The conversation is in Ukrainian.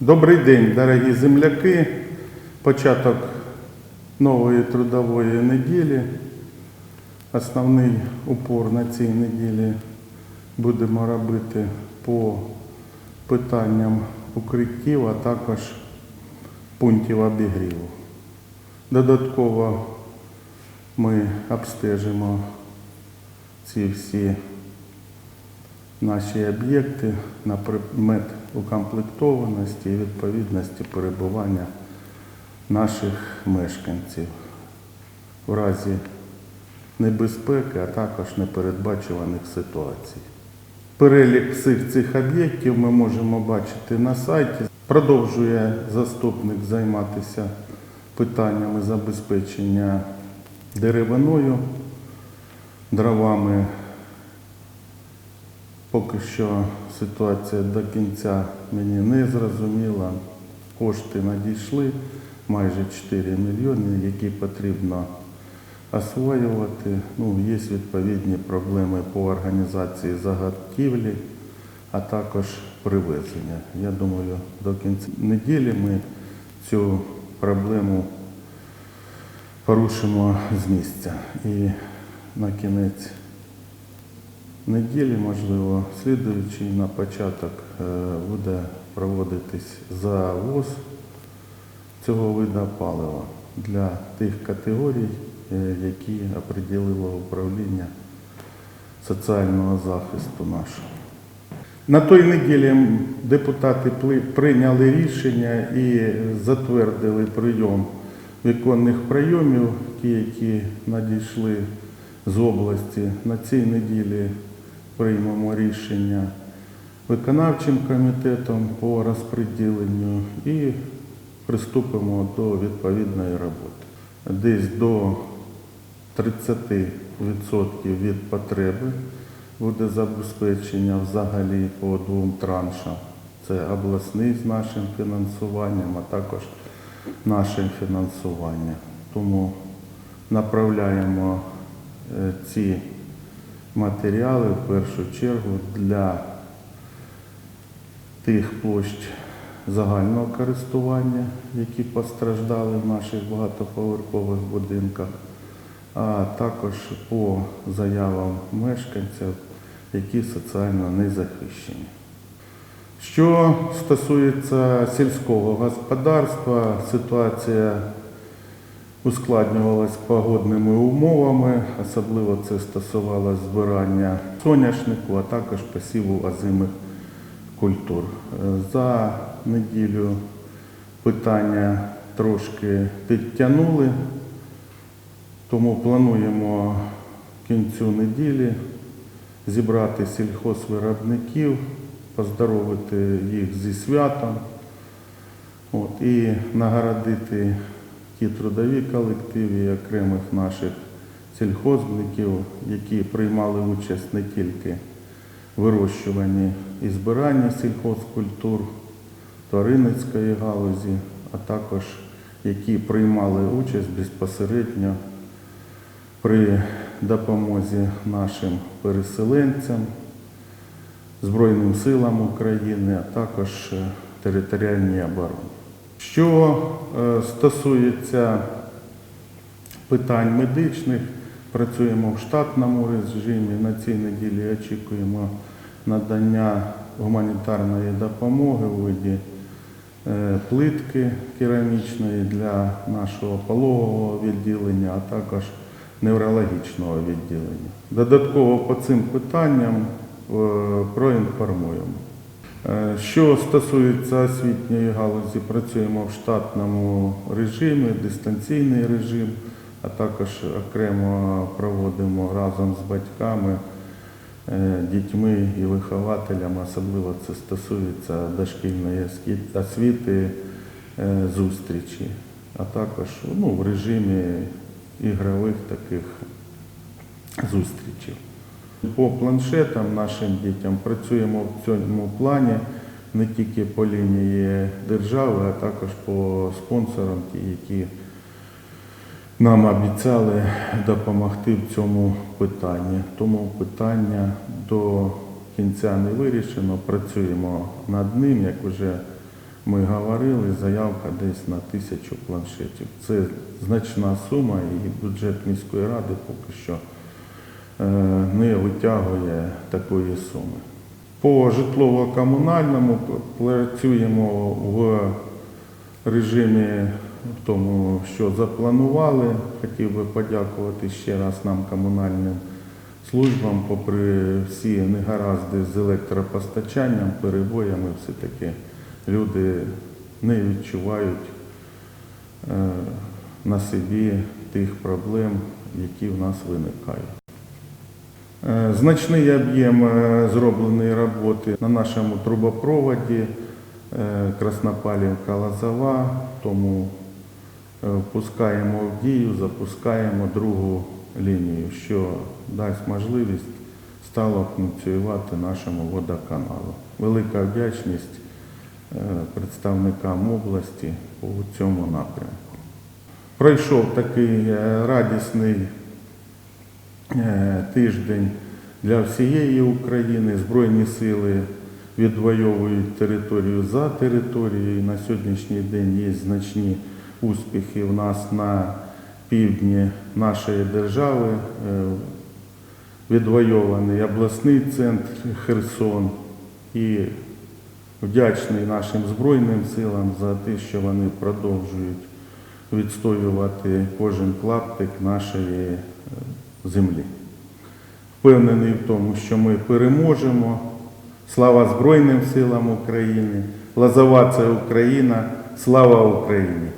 Добрий день, дорогі земляки. Початок нової трудової неділі. Основний упор на цій неділі будемо робити по питанням укриттів, а також пунктів обігріву. Додатково ми обстежимо ці всі наші об'єкти на предмет укомплектованості і відповідності перебування наших мешканців в разі небезпеки, а також непередбачуваних ситуацій. Перелік всіх цих об'єктів ми можемо бачити на сайті. Продовжує заступник займатися питаннями забезпечення деревиною, дровами Поки що ситуація до кінця мені не зрозуміла. Кошти надійшли майже 4 мільйони, які потрібно освоювати. Ну, є відповідні проблеми по організації заготівлі, а також привезення. Я думаю, до кінця неділі ми цю проблему порушимо з місця. І на кінець неділі, можливо, слідуючий на початок е, буде проводитись завоз цього вида палива для тих категорій, е, які оприділило управління соціального захисту нашого. На той неділі депутати прийняли рішення і затвердили прийом віконних прийомів, ті, які надійшли з області. На цій неділі приймемо рішення виконавчим комітетом по розподіленню і приступимо до відповідної роботи. Десь до 30% від потреби буде забезпечення взагалі по двом траншам. Це обласний з нашим фінансуванням, а також наше фінансування. Тому направляємо е, ці матеріали в першу чергу для тих площ загального користування, які постраждали в наших багатоповерхових будинках, а також по заявам мешканців, які соціально не захищені. Що стосується сільського господарства, ситуація ускладнювалась погодними умовами, особливо це стосувалося збирання соняшнику, а також посіву озимих культур. За неділю питання трошки підтягнули, тому плануємо кінцю неділі зібрати сільхозвиробників, поздоровити їх зі святом. От, і нагородити ті трудові колективи і окремих наших сільхозників, які приймали участь не тільки в вирощуванні і збиранні сільхозкультур, тваринницької галузі, а також які приймали участь безпосередньо при допомозі нашим переселенцям, Збройним силам України, а також е, територіальній обороні. Що е, стосується питань медичних, працюємо в штатному режимі. На цій неділі очікуємо надання гуманітарної допомоги у виді е, плитки керамічної для нашого пологового відділення, а також неврологічного відділення. Додатково по цим питанням е, проінформуємо. Е, Що стосується освітньої галузі, працюємо в штатному режимі, дистанційний режим, а також окремо проводимо разом з батьками, е, дітьми і вихователями, особливо це стосується дошкільної освіти, е, зустрічі, а також ну, в режимі ігрових таких зустрічей. По планшетам нашим дітям працюємо в цьому плані не тільки по лінії держави, а також по спонсорам, ті, які нам обіцяли допомогти в цьому питанні. Тому питання до кінця не вирішено. Працюємо над ним, як вже ми говорили, заявка десь на тисячу планшетів. Це значна сума, і бюджет міської ради поки що не витягує такої суми. По житлово-комунальному працюємо в режимі тому, що запланували. Хотів би подякувати ще раз нам, комунальним службам, попри всі негаразди з електропостачанням, перебоями, все-таки люди не відчувають е, на собі тих проблем, які в нас виникають. Е, Значний об'єм е, зробленої роботи на нашому трубопроводі е, Краснопалівка Лозова, тому впускаємо в дію, запускаємо другу лінію, що дасть можливість стало функціонувати нашому водоканалу. Велика вдячність представникам області у цьому напрямку. Пройшов такий радісний тиждень для всієї України. Збройні сили відвоюють територію за територією. На сьогоднішній день є значні успіхи в нас на півдні нашої держави. Е, Відвойований обласний центр Херсон і вдячний нашим Збройним силам за те, що вони продовжують відстоювати кожен клаптик нашої е, землі. Впевнений в тому, що ми переможемо. Слава Збройним силам України! Лазова це Україна! Слава Україні!